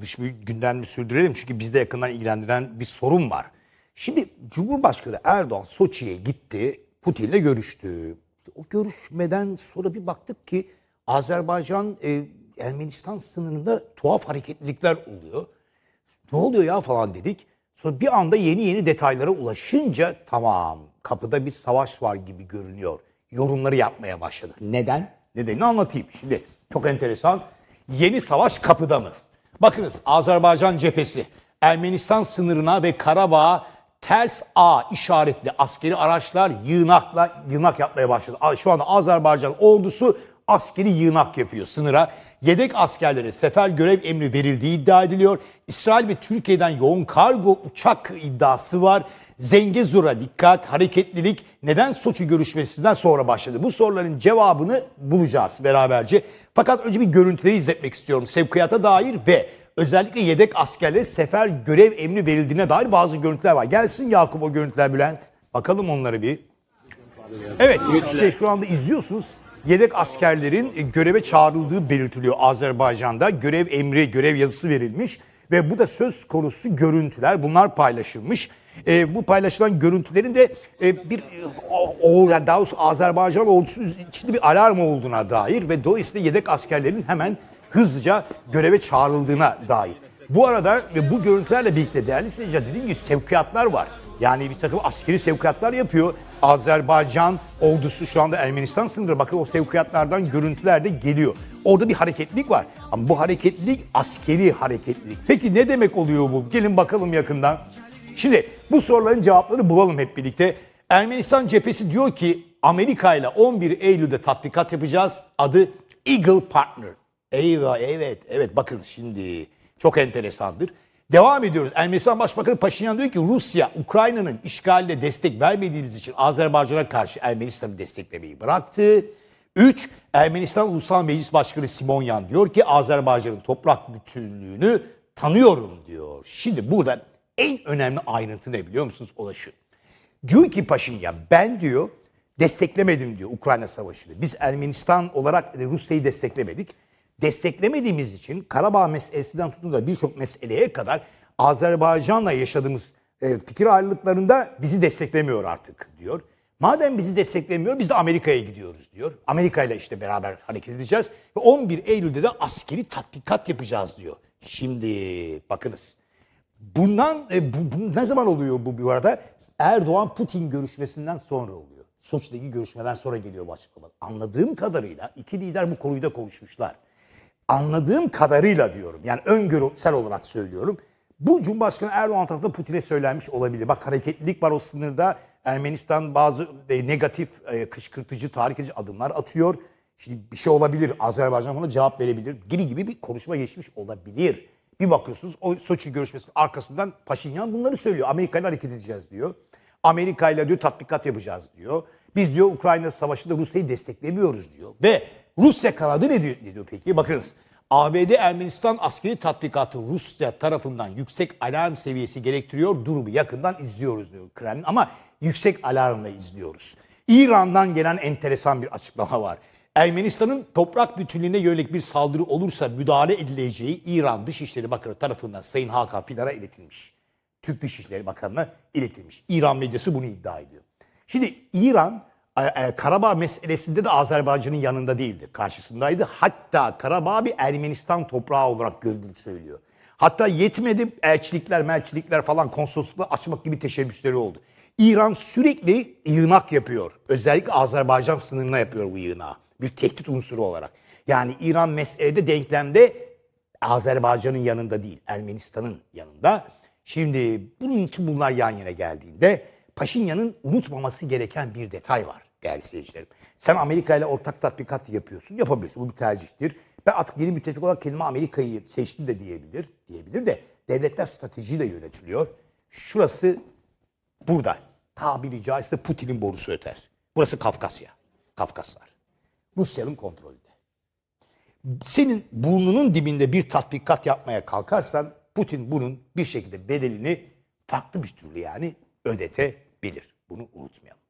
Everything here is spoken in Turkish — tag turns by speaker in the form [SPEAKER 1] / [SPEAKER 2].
[SPEAKER 1] dış bir gündemi sürdürelim çünkü bizde yakından ilgilendiren bir sorun var. Şimdi Cumhurbaşkanı Erdoğan Soçi'ye gitti, Putin'le görüştü. O görüşmeden sonra bir baktık ki Azerbaycan e, Ermenistan sınırında tuhaf hareketlilikler oluyor. Ne oluyor ya falan dedik. Sonra bir anda yeni yeni detaylara ulaşınca tamam kapıda bir savaş var gibi görünüyor. Yorumları yapmaya başladık. Neden? Nedenini anlatayım. Şimdi çok enteresan. Yeni savaş kapıda mı? Bakınız Azerbaycan cephesi Ermenistan sınırına ve Karabağ'a ters A işaretli askeri araçlar yığınakla yığınak yapmaya başladı. Şu anda Azerbaycan ordusu askeri yığınak yapıyor sınıra. Yedek askerlere sefer görev emri verildiği iddia ediliyor. İsrail ve Türkiye'den yoğun kargo uçak iddiası var. Zengezur'a dikkat, hareketlilik neden Soçi görüşmesinden sonra başladı? Bu soruların cevabını bulacağız beraberce. Fakat önce bir görüntüleri izletmek istiyorum. Sevkiyata dair ve özellikle yedek askerlere sefer görev emri verildiğine dair bazı görüntüler var. Gelsin Yakup o görüntüler Bülent. Bakalım onları bir. Evet işte şu anda izliyorsunuz. Yedek askerlerin e, göreve çağrıldığı belirtiliyor Azerbaycan'da. Görev emri, görev yazısı verilmiş ve bu da söz konusu görüntüler. Bunlar paylaşılmış. E, bu paylaşılan görüntülerin de e, bir e, o, yani daha doğrusu Azerbaycan ordusu içinde bir alarm olduğuna dair ve dolayısıyla yedek askerlerin hemen hızlıca göreve çağrıldığına dair. Bu arada ve bu görüntülerle birlikte değerli seyirciler dediğim gibi sevkiyatlar var. Yani bir takım askeri sevkiyatlar yapıyor. Azerbaycan ordusu şu anda Ermenistan sınırında. Bakın o sevkiyatlardan görüntüler de geliyor. Orada bir hareketlilik var. Ama bu hareketlilik askeri hareketlilik. Peki ne demek oluyor bu? Gelin bakalım yakından. Şimdi bu soruların cevaplarını bulalım hep birlikte. Ermenistan cephesi diyor ki Amerika ile 11 Eylül'de tatbikat yapacağız. Adı Eagle Partner. Eyvah evet evet bakın şimdi çok enteresandır. Devam ediyoruz. Ermenistan Başbakanı Paşinyan diyor ki Rusya Ukrayna'nın işgaline destek vermediğimiz için Azerbaycan'a karşı Ermenistan'ı desteklemeyi bıraktı. 3. Ermenistan Ulusal Meclis Başkanı Simonyan diyor ki Azerbaycan'ın toprak bütünlüğünü tanıyorum diyor. Şimdi burada en önemli ayrıntı ne biliyor musunuz? O da şu. Diyor ki Paşinyan ben diyor desteklemedim diyor Ukrayna Savaşı'nı. Biz Ermenistan olarak Rusya'yı desteklemedik. Desteklemediğimiz için Karabağ meselesinden tutun da birçok meseleye kadar Azerbaycan'la yaşadığımız e, fikir ayrılıklarında bizi desteklemiyor artık diyor. Madem bizi desteklemiyor biz de Amerika'ya gidiyoruz diyor. Amerika ile işte beraber hareket edeceğiz. Ve 11 Eylül'de de askeri tatbikat yapacağız diyor. Şimdi bakınız. Bundan e, bu, bu ne zaman oluyor bu bu arada? Erdoğan Putin görüşmesinden sonra oluyor. Soçi'deki görüşmeden sonra geliyor bu açıklama. Anladığım kadarıyla iki lider bu konuyu da konuşmuşlar. Anladığım kadarıyla diyorum. Yani öngörüsel olarak söylüyorum. Bu Cumhurbaşkanı Erdoğan tarafından Putin'e söylenmiş olabilir. Bak hareketlilik var o sınırda. Ermenistan bazı e, negatif, e, kışkırtıcı, tahrik adımlar atıyor. Şimdi bir şey olabilir. Azerbaycan buna cevap verebilir. Gibi gibi bir konuşma geçmiş olabilir. Bir bakıyorsunuz o Soçi görüşmesinin arkasından Paşinyan bunları söylüyor. Amerika ile hareket edeceğiz diyor. Amerika ile diyor tatbikat yapacağız diyor. Biz diyor Ukrayna savaşında Rusya'yı desteklemiyoruz diyor. Ve Rusya kanadı ne diyor, ne diyor peki? Bakınız ABD Ermenistan askeri tatbikatı Rusya tarafından yüksek alarm seviyesi gerektiriyor. Durumu yakından izliyoruz diyor Kremlin ama yüksek alarmla izliyoruz. İran'dan gelen enteresan bir açıklama var. Ermenistan'ın toprak bütünlüğüne yönelik bir saldırı olursa müdahale edileceği İran Dışişleri Bakanı tarafından Sayın Hakan Fidan'a iletilmiş. Türk Dışişleri Bakanı'na iletilmiş. İran medyası bunu iddia ediyor. Şimdi İran Karabağ meselesinde de Azerbaycan'ın yanında değildi. Karşısındaydı. Hatta Karabağ bir Ermenistan toprağı olarak görüldüğünü söylüyor. Hatta yetmedi elçilikler, melçilikler falan konsolosluklar açmak gibi teşebbüsleri oldu. İran sürekli yığınak yapıyor. Özellikle Azerbaycan sınırına yapıyor bu yığınağı. Bir tehdit unsuru olarak. Yani İran meselede denklemde Azerbaycan'ın yanında değil, Ermenistan'ın yanında. Şimdi bunun için bunlar yan yana geldiğinde Paşinyan'ın unutmaması gereken bir detay var değerli seyircilerim. Sen Amerika ile ortak tatbikat yapıyorsun, yapabilirsin. Bu bir tercihtir. Ve artık yeni müttefik olarak kelime Amerika'yı seçti de diyebilir. Diyebilir de devletler stratejiyle yönetiliyor. Şurası burada. Tabiri caizse Putin'in borusu öter. Burası Kafkasya. Kafkaslar. Rusya'nın kontrolünde senin burnunun dibinde bir tatbikat yapmaya kalkarsan Putin bunun bir şekilde bedelini farklı bir türlü yani ödetebilir. Bunu unutmayalım.